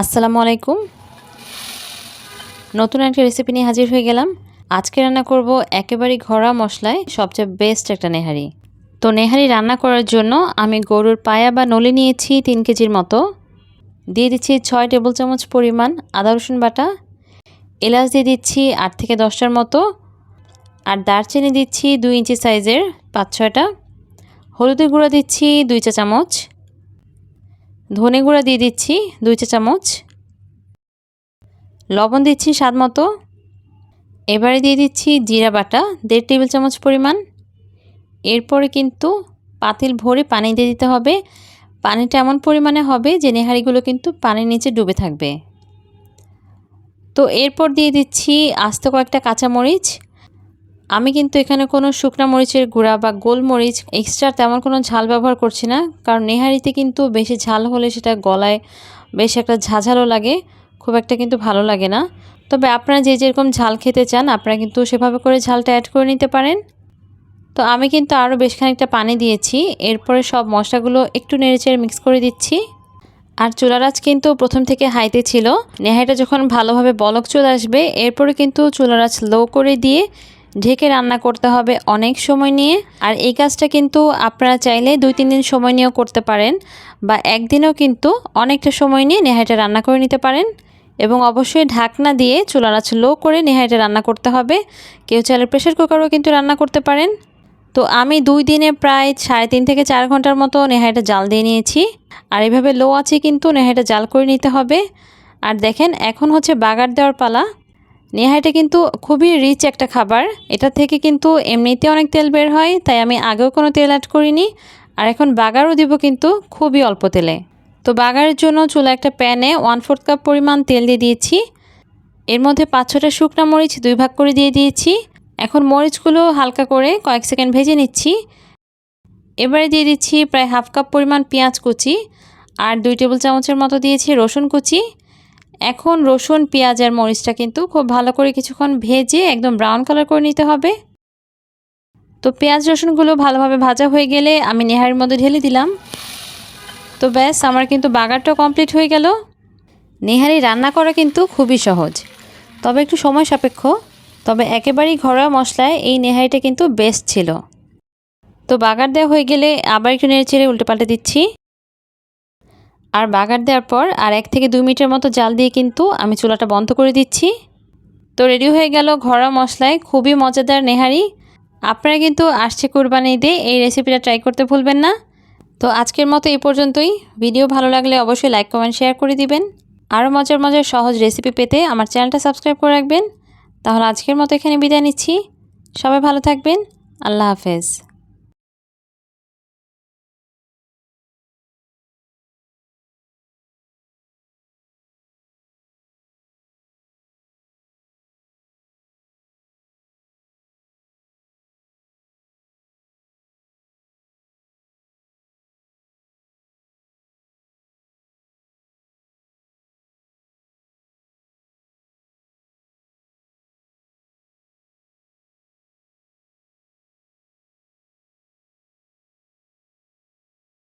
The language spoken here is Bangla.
আসসালামু আলাইকুম। নতুন একটা রেসিপি নিয়ে হাজির হয়ে গেলাম। আজকে রান্না করব একেবারেই ঘরোয়া মশলায় সবচেয়ে বেস্ট একটা নেহারি। তো নেহারি রান্না করার জন্য আমি গরুর পায়া বা নলি নিয়েছি তিন কেজির মতো। দিয়ে দিচ্ছি ছয় টেবিল চামচ পরিমাণ আদা, রসুন বাটা। এলাচ দিয়ে দিচ্ছি আট থেকে দশটার মতো। আর দারচিনি দিচ্ছি দুই ইঞ্চি সাইজের পাঁচ ছয়টা। হলুদের গুঁড়ো দিচ্ছি দুই চা চামচ। ধনে গুঁড়া দিয়ে দিচ্ছি দুই চা চামচ। লবণ দিচ্ছি স্বাদ মতো। এবারে দিয়ে দিচ্ছি জিরা বাটা, দেড় টেবিল চামচ পরিমাণ। এরপরে কিন্তু পাতিল ভরে পানি দিয়ে দিতে হবে। পানিটা এমন পরিমাণে হবে যে নেহারিগুলো কিন্তু পানির নিচে ডুবে থাকবে। তো এরপর দিয়ে দিচ্ছি আস্ত কয়েকটা কাঁচামরিচ। আমি কিন্তু এখানে কোনো শুকনা মরিচের গুঁড়া বা গোলমরিচ এক্সট্রা তেমন কোনো ঝাল ব্যবহার করছি না, কারণ নেহারিতে কিন্তু বেশি ঝাল হলে সেটা গলায় বেশ একটা ঝাঝালো লাগে, খুব একটা কিন্তু ভালো লাগে না। তবে আপনারা যে যেরকম ঝাল খেতে চান, আপনারা কিন্তু সেভাবে করে ঝালটা অ্যাড করে নিতে পারেন। তো আমি কিন্তু আরও বেশ খানিকটা পানি দিয়েছি, এরপরে সব মশলাগুলো একটু নেড়েচেড়ে মিক্স করে দিচ্ছি। আর চুলারাজ কিন্তু প্রথম থেকে হাইতে ছিল নেহাইটা যখন ভালোভাবে বলক চলে আসবে, এরপরে কিন্তু চুলারাজ লো করে দিয়ে ঢেকে রান্না করতে হবে অনেক সময় নিয়ে। আর এই কাজটা কিন্তু আপনারা চাইলে দুই, তিন দিন সময় নিয়েও করতে পারেন বা একদিনও কিন্তু অনেকটা সময় নিয়ে নেহাইটা রান্না করে নিতে পারেন। এবং অবশ্যই ঢাকনা দিয়ে চুলার আঁচ লো করে নেহাইটা রান্না করতে হবে। কেউ চাইলে প্রেশার কুকারও কিন্তু রান্না করতে পারেন। তো আমি দুই দিনে প্রায় সাড়ে তিন থেকে চার ঘণ্টার মতো নেহাইটা জাল দিয়ে নিয়েছি। আর এভাবে লো আছে কিন্তু নেহাইটা জাল করে নিতে হবে। আর দেখেন, এখন হচ্ছে বাগার দেওয়ার পালা। নেহাইটা কিন্তু খুবই রিচ একটা খাবার। এটা থেকে কিন্তু এমনিতে অনেক তেল বের হয়, তাই আমি আগেও কোনো তেল অ্যাড করিনি। আর এখন বাগারও দিব কিন্তু খুবই অল্প তেলে। তো বাগারের জন্য চুলা একটা প্যানে ওয়ান ফোর্থ কাপ পরিমাণ তেল দিয়ে দিয়েছি। এর মধ্যে পাঁচ ছটা শুকনা মরিচ দুই ভাগ করে দিয়ে দিয়েছি। এখন মরিচগুলো হালকা করে কয়েক সেকেন্ড ভেজে নিচ্ছি। এবারে দিয়ে দিচ্ছি প্রায় হাফ কাপ পরিমাণ পেঁয়াজ কুচি। আর দুই টেবিল চামচের মতো দিয়েছি রসুন কুচি। এখন রসুন, পেঁয়াজ আর মরিচটা কিন্তু খুব ভালো করে কিছুক্ষণ ভেজে একদম ব্রাউন কালার করে নিতে হবে। তো পেঁয়াজ, রসুনগুলো ভালোভাবে ভাজা হয়ে গেলে আমি নেহারির মধ্যে ঢেলে দিলাম। তো ব্যাস, আমার কিন্তু বাগারটাও কমপ্লিট হয়ে গেল। নেহারি রান্না করা কিন্তু খুবই সহজ। তবে একটু সময় সাপেক্ষ। তবে একেবারেই ঘরোয়া মশলায় এই নেহারিটা কিন্তু বেস্ট ছিল। তো বাগার দেওয়া হয়ে গেলে আবার একটু নেড়ে চেড়ে উল্টে পাল্টে দিচ্ছি। আর বাগার দেওয়ার পর আর এক থেকে দুই মিনিটের মতো জাল দিয়ে কিন্তু আমি চুলাটা বন্ধ করে দিচ্ছি। তো রেডি হয়ে গেল ঘরোয়া মশলায় খুবই মজাদার নেহারি। আপনারা কিন্তু আসছে কোরবানি দিয়ে এই রেসিপিটা ট্রাই করতে ভুলবেন না। তো আজকের মতো এই পর্যন্তই। ভিডিও ভালো লাগলে অবশ্যই লাইক কমেন্ট শেয়ার করে দিবেন। আরও মজার মজার সহজ রেসিপি পেতে আমার চ্যানেলটা সাবস্ক্রাইব করে রাখবেন। তাহলে আজকের মতো এখানে বিদায় নিচ্ছি। সবাই ভালো থাকবেন। আল্লাহ হাফেজ।